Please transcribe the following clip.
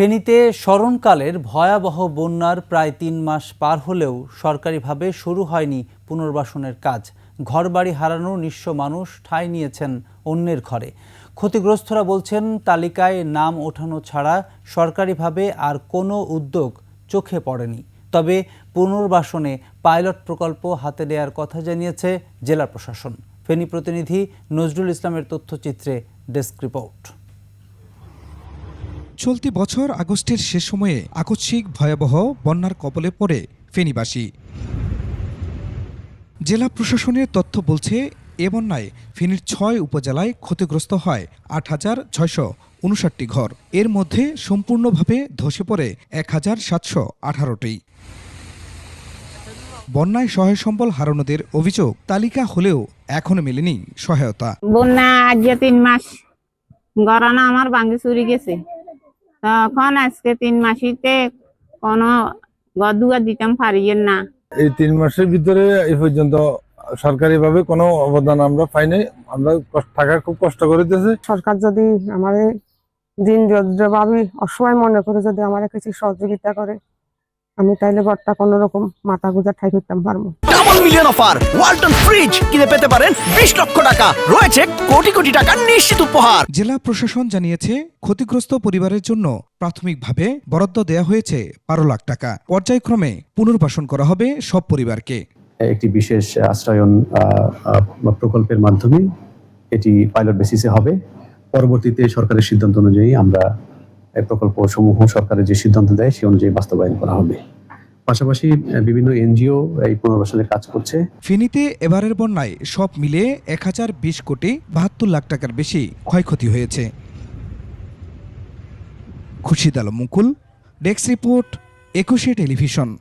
ফেনীতে স্মরণকালের ভয়াবহ বন্যার প্রায় তিন মাস পার হলেও সরকারিভাবে শুরু হয়নি পুনর্বাসনের কাজ। ঘরবাড়ি হারানো নিঃস্ব মানুষ ঠাঁই নিয়েছেন অন্যের ঘরে। ক্ষতিগ্রস্তরা বলছেন, তালিকায় নাম ওঠানো ছাড়া সরকারিভাবে আর কোনো উদ্যোগ চোখে পড়েনি। তবে পুনর্বাসনে পাইলট প্রকল্প হাতে নেয়ার কথা জানিয়েছে জেলা প্রশাসন। ফেনী প্রতিনিধি নজরুল ইসলামের তথ্যচিত্রে ডেস্ক রিপোর্ট। চলতি বছর আগস্টের শেষ সময়ে আকস্মিক ভয়াবহ বন্যার কবলে পড়ে ফেনীবাসী। জেলা প্রশাসনের তথ্য বলছে, এ বন্যায় ফেনীর ছয় উপজেলায় ক্ষতিগ্রস্ত হয় আট হাজার ছয়শো উনষাটটি ঘর। এর মধ্যে সম্পূর্ণভাবে ধসে পড়ে এক হাজার সাতশো আঠারোটি। বন্যায় সহায় সম্বল হারানোদের অভিযোগ তালিকা হলেও এখনও মেলেনি সহায়তা। বন্যা আজ তিন মাস গড়ানো আমার ভাঙ্গি চুরি গেছে। তখন আজকে তিন মাসিতে কোনো গদুয়া দিতাম পারিয়েন না। এই তিন মাসের ভিতরে এই পর্যন্ত সরকারিভাবে কোনো অবদান আমরা পাইনি। আমরা কষ্ট- থাকা খুব কষ্ট করিতেছে সরকার যদি আমাদের দিন ভাবে অসহায় মনে করে যদি আমাদের কিছু সহযোগিতা করে আমি তাইলে বরটা কোনো রকম মাথা গুজা ঠাই করতাম পারব। Double million offer Walton fridge কিনে পেতে পারেন বিশ লক্ষ টাকা। রয়েছে কোটি কোটি টাকার নিশ্চিত উপহার। জেলা প্রশাসন জানিয়েছে ক্ষতিগ্রস্ত পরিবারের জন্য প্রাথমিকভাবে বরাদ্দ দেওয়া হয়েছে বারো লাখ টাকা। পর্যায়ক্রমে পুনর্বাসন করা হবে সব পরিবারকে। একটি বিশেষ আশ্রয়ন প্রকল্পের মাধ্যমে এটি পাইলট বেসিসে হবে। পরবর্তীতে সরকারের সিদ্ধান্ত অনুযায়ী আমরা প্রকল্প সমূহ সরকারের যে সিদ্ধান্ত দেয় সেই অনুযায়ী বাস্তবায়ন করা হবে। পাশাপাশি বিভিন্ন এনজিও এই পুনর্বাসনের কাজ করছে। ফেনীতে এবারের বন্যায় সব মিলিয়ে এক হাজার বিশ কোটি বাহাত্তর লাখ টাকার বেশি ক্ষয়ক্ষতি হয়েছে। Khurshid Alam Mukul, desk report, Ekushey television.